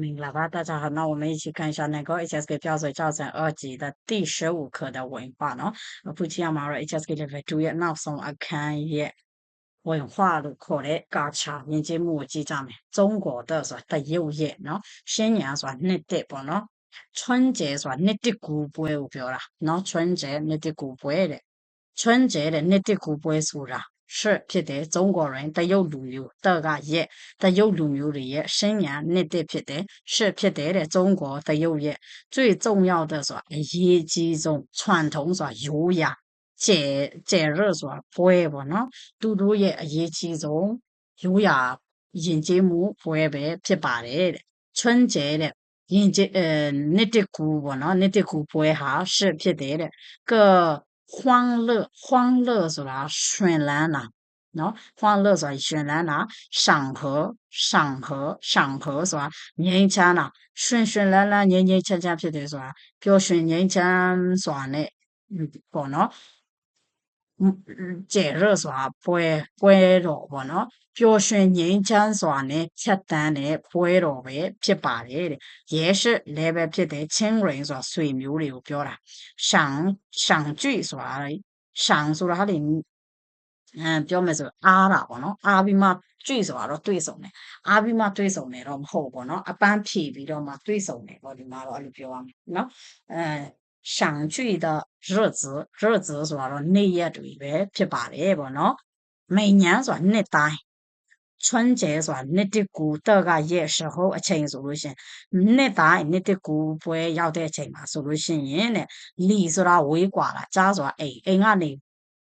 明喇叭，大家好，那我们一起看一下那个 HSK 标准教程二级的第十五课的文化呢。不知道嘛，HSK 的维度也闹松啊，看也文化的可能高差，连接目击上面中国的说的有业呢，新年说那得不呢？春节说那得古不会有标啦，那春节那得古不会的，春节的那得古不会输啦。是ဖြစ်တယ်中国人တရုတ်လူမျိုးတကရဲ့တရုတ်လူမျိုးတွေရဲ့新年နှစ်တစ်ဖြစ်တယ်是ဖြစ်တယ်တဲ့中国တရုတ်ရဲ့最重要的ဆိုတာအရေးကြီးဆုံး传统ဆိုတာရိုးရာ节节日ဆိုတာပွဲပေါ့နော်သူတို့ရဲ့အရေးကြီးဆုံးရိုးရာယဉ်ကျေးမှုပွဲပဲဖြစ်ပါတယ်တဲ့春节တဲ့ယဉ်ကျေးအဲနှစ်တစ်ကူပေါ့နော်နှစ်တစ်ကူပွဲဟာ是ဖြစ်တယ်တဲ့个 欢乐欢乐ဆိုတာ绚烂啦နော်欢乐ဆိုတာ绚烂啦赏和赏和赏和ဆိုတာငြိမ်းချမ်းတာရှင်ရှင်လန်းလန်းငြိမ်းငြိမ်းချမ်းချမ်းဖြစ်တယ်ဆိုတာပျော်ရွှင်ငြိမ်းချမ်းစွာနဲ့ပေါ့နော် ကျဲရဆိုတာပွဲပွဲတော်ပေါ့နော်ပျော်ရွှင်ငြိမ်းချမ်းစွာနဲ့ဖြတ်တန်းတဲ့ပွဲတော်ပဲဖြစ်ပါတယ်တဲ့ရဲရှိလည်းပဲဖြစ်တယ်ချင်းရင်ဆိုတာဆွေမျိုးတွေကိုပြောတာရှန်ရှန်ကျွဆိုတာရှန်ဆိုတာဟာလေအဲပြောမယ်ဆိုအားတာပေါ့နော်အားပြီးမှကျွဆိုတာတော့တွေးဆုံတယ်အားပြီးမှတွေးဆုံတယ်တော့မဟုတ်ပေါ့နော်အပန်းဖြေပြီးတော့မှတွေးဆုံတယ်ပေါ့ဒီမှာတော့အဲ့လိုပြောရမယ်နော်အဲ想聚的 日子日子ဆိုတာတော့နေ့ရက်တွေပဲဖြစ်ပါတယ်ပေါ့နော်每年ဆိုတာနှစ်တိုင်း春节ဆိုတာနှစ်တကူတကရဲ့时候အချိန်ဆိုလို့ရှင်နှစ်တိုင်းနှစ်တကူပွဲရောက်တဲ့အချိန်မှာဆိုလို့ရှိရင်တဲ့လီဆိုတာဝေးกว่าတာကြားဆိုတာအိမ်အိမ်ကနေ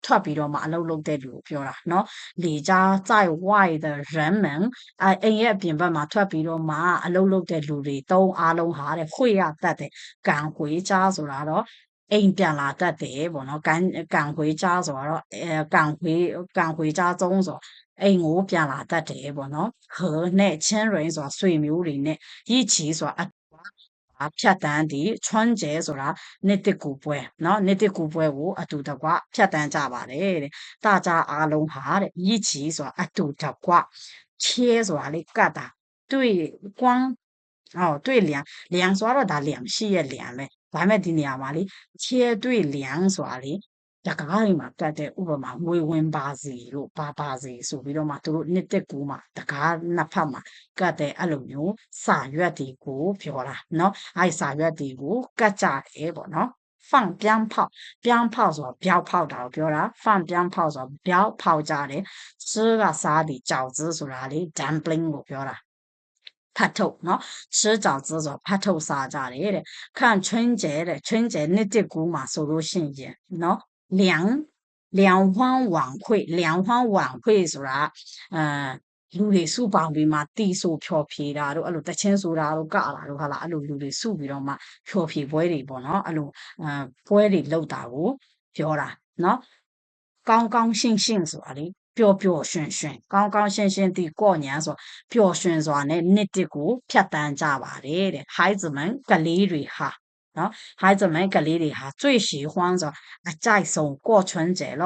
ထွက်ပြီးတော့မှအလုပ်လုပ်တဲ့လူကိုပြောတာเนาะလေကြား在外的人们အဲအိမ်ရဲ့အပြင်ဘက်မှာထွက်ပြီးတော့မှအလုပ်လုပ်တဲ့လူတွေတုံးအားလုံးဟာတဲ့ခွေရတတ်တဲ့ကံခွေကြားဆိုတာတော့ အိမ်ပြန်လာတတ်တယ်ပေါ့နော်ကံကံခွေကြားဆိုတော့အဲကံခွေကံခွေကြားသုံးဆိုအိမ်ကိုပြန်လာတတ်တယ်ပေါ့နော်ဟေနဲ့ချင်းရင်ဆိုတာဆွေမျိုးတွေနဲ့ရည်ချီဆိုတာဖြတ်တန်းဒီချွန်းကျဲဆိုတာနှစ်တစ်ကူပွဲเนาะနှစ်တစ်ကူပွဲကိုအတူတကွဖြတ်တန်းကြပါတယ်တဲ့大家အားလုံးဟာတဲ့一起ဆိုတာအတူတကွ切ဆိုတာလေကတ်တာ对光哦对量量ဆိုတော့ဒါ量ရှိရဲ့量ပဲ ဒါမဲ့ဒီနေရာမှာလေချဲတွေ့လျံဆိုတာလေတကားတွေမှာတတ်တဲ့ဥပမာငွေဝင်ပါစီလို့ပါပါစီဆိုပြီးတော့မှသူတို့နှစ်တက်ကူမှာတကားနှစ်ဖက်မှာကတ်တဲ့အဲ့လိုမျိုးစာရွက်တွေကိုပြောတာเนาะအဲ့စာရွက်တွေကိုကတ်ကြတယ်ပေါ့เนาะဖန်ပြန်ဖောက်ပြန်ဖောက်ဆိုတာပြောက်ဖောက်တာကိုပြောတာဖန်ပြန်ဖောက်ဆိုတာပြောက်ဖောက်ကြတယ်စကစားပြီးကြောက်စဆိုတာလေ dumpling ကိုပြောတာ ဖတ်ထုတ်နော်吃饺子ဆိုဖတ်ထုတ်စားကြတယ်တဲ့看春节တဲ့春节နှစ်တက်ကူမှာဆိုလို့ရှိရင်နော်梁梁欢晚会梁欢晚会ဆိုတာအဲလူတွေစုပေါင်းပြီးမှတီးဆိုဖြော်ဖြေတာတို့အဲ့လိုတချင်းဆိုတာတို့ကလာတို့ဟာလားအဲ့လိုလူတွေစုပြီးတော့မှဖြော်ဖြေပွဲတွေပေါ့နော်အဲ့လိုအဲပွဲတွေလောက်တာကိုပြောတာနော်ကောင်းကောင်းရှင်းရှင်းဆိုတာလေ ပျော်ပျော်ရွှင်ရွှင်ကောင်းကောင်းရှင်းရှင်းဒီကော့ညာဆိုပျော်ရွှင်စွာနဲ့နှစ်တစ်ကိုဖြတ်တန်းကြပါတယ်တဲ့孩子们ကလေးတွေဟာနော်孩子们ကလေးတွေဟာ最喜欢ဆိုအကြိုက်ဆုံး过春节咯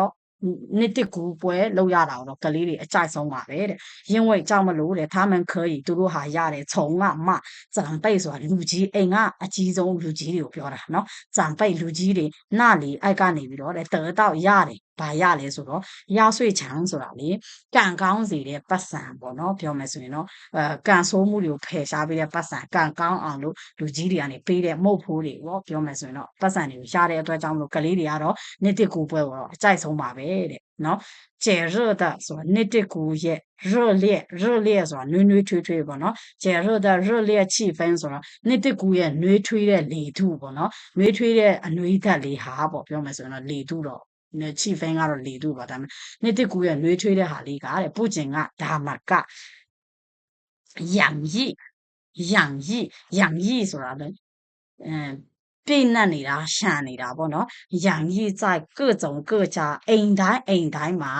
နှစ်တစ်ကူပွဲလောက်ရတာတော့ကလေးတွေအကြိုက်ဆုံးပါပဲတဲ့因为ကြောင့်မလို့တဲ့他们可以သူတို့ဟာရတယ်从啊မ长辈ဆိုတာလူကြီးအိမ်ကအကြီးဆုံးလူကြီးတွေကိုပြောတာနော်长辈လူကြီးတွေနာလီအိုက်ကနေပြီးတော့တဲ့得到ရတယ် ဘာရလဲဆိုတော့ရဆွေချမ်းဆိုတာလေကံကောင်းစီတဲ့ပတ်စံပေါ့နော်ပြောမယ်ဆိုရင်တော့အဲကံဆိုးမှုတွေကိုဖယ်ရှားပေးတဲ့ပတ်စံကံကောင်းအောင်လို့လူကြီးတွေကနေပေးတဲ့မုတ်ဖိုးတွေပေါ့ပြောမယ်ဆိုရင်တော့ပတ်စံတွေကိုရတဲ့အတွက်ကြောင့်မလို့ကလေးတွေကတော့နှစ်တစ်ကူပွဲတော့အကြိုက်ဆုံးပါပဲတဲ့နော်ကျဲရတဲ့ဆိုနှစ်တစ်ကူရဲ့热烈热烈ဆိုတာနွေးနွေးထွေးထွေးပေါ့နော်ကျဲရတဲ့热烈气氛ဆိုတော့နှစ်တစ်ကူရဲ့နွေးထွေးတဲ့လေထုပေါ့နော်နွေးထွေးတဲ့အနွေးဓာတ်လေးဟာပေါ့ပြောမယ်ဆိုရင်တော့လေထုတော့ ချီဖင်းကတော့လေထုပါဒါပေမဲ့နှစ်တစ်ကူရဲ့နှွေးထွေးတဲ့ဟာလေးကတဲ့ပုကျင်ကဒါမက养意养意养意ဆိုတာလေအဲပြိနှက်နေတာရှန်နေတာပေါ့နော်养意在各种各家အိမ်တိုင်းအိမ်တိုင်းမှာ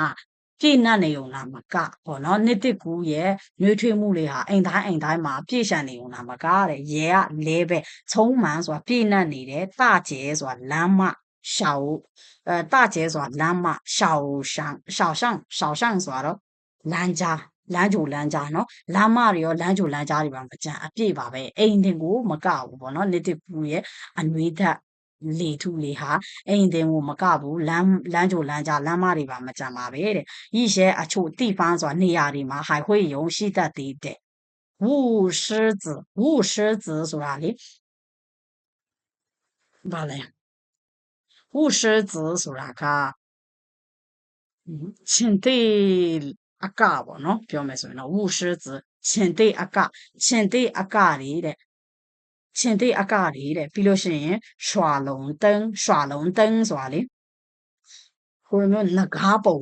ပြည့်နှက်နေုံလားမကပေါ့နော်နှစ်တစ်ကူရဲ့နှွေးထွေးမှုတွေဟာအိမ်တိုင်းအိမ်တိုင်းမှာပြည့်ရှံနေုံလားမကတဲ့ရဲကလဲပဲချုံမှန်ဆိုတာပြည့်နှက်နေတယ်တကျဲဆိုတာလမ်းမ 小呃大姐ဆိုတာလမ်းမ小上小上小上ဆိုတာတော့လမ်းကြား လမ်းကြိုလမ်းကြားနော်လမ်းမတွေရောလမ်းကြိုလမ်းကြားတွေပါမကြံအပြည့်ပါပဲအိမ်တင်ကိုမကဘူးပေါ့နော်နေတစ်ပူရဲ့အနွေးဓာတ်လေထုလေဟာအိမ်တင်ကိုမကဘူးလမ်းလမ်းကြိုလမ်းကြားလမ်းမတွေပါမကြံပါပဲတဲ့一些အချို့地方ဆိုတာနေရာတွေမှာ还会有ရှိတတ်သေးတဲ့雾狮子雾狮子ဆိုတာလေဘာလဲ 雾狮子ဆိုတာကချင်းတေးအကပေါ့နော်ပြောမယ်ဆိုရင်တော့雾狮子ချင်းတေးအကချင်းတေးအကတွေတဲ့ချင်းတေးအကတွေတဲ့ပြီးလို့ရှိရင်ရွှာလုံး灯ရွှာလုံး灯ဆိုတာလေဟိုလိုမျိုးငကားပုံ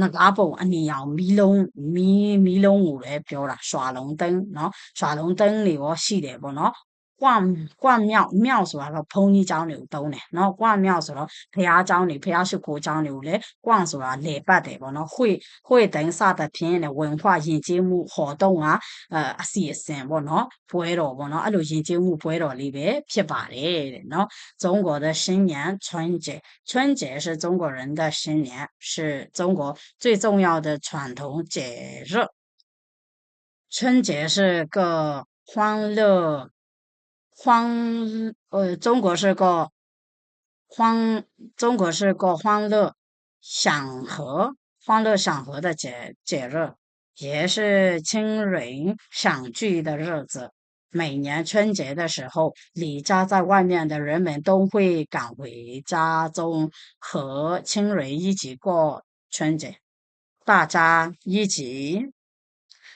ငကားပုံအနီရောင်မီးလုံးမီးမီးလုံးကိုလည်းပြောတာရွှာလုံး灯เนาะရွှာလုံး灯တွေရောရှိတယ်ပေါ့နော်ကွမ်ကွမ်မြောက်မြောက်ဆိုတာတော့ဘုန်းကြီးเจ้าတွေ 逛逛庙庙是啊？个捧你招牛多呢，然后逛庙是咯，陪阿招牛，陪阿小姑招牛嘞。逛是啊？礼拜的啵，那会会等啥的片嘞？文化迎接木活动啊，呃，一写生啵，那拍了啵，那阿罗迎接木拍了里边批发嘞。那中国的新年春节，春节是中国人的新年，是中国最重要的传统节日。春节是个。欢乐欢呃，中国是个欢，中国是个欢乐祥和、欢乐祥和的节节日，也是亲人相聚的日子。每年春节的时候，离家在外面的人们都会赶回家中，和亲人一起过春节。大家一起，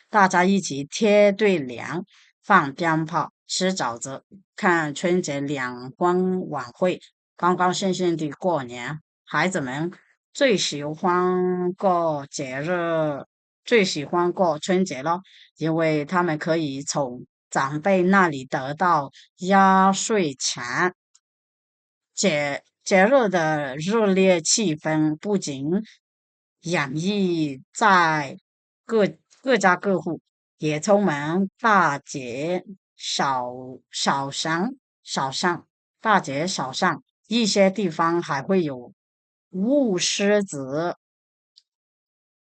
大家一起贴对联，放鞭炮。吃饺子，看春节联欢晚会，高高兴兴地过年。孩子们最喜欢过节日，最喜欢过春节了，因为他们可以从长辈那里得到压岁钱。节节日的热烈气氛不仅洋溢在各各家各户，也充满大节。少少上少上，大街少上，一些地方还会有舞狮子、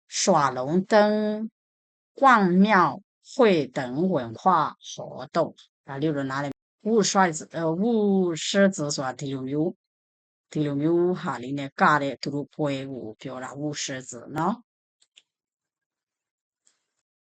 耍龙灯、逛庙会等文化活动啊。例如哪里舞狮子呃舞狮子耍第六六，第六六哈里呢，搞的土堆舞叫那舞狮子呢。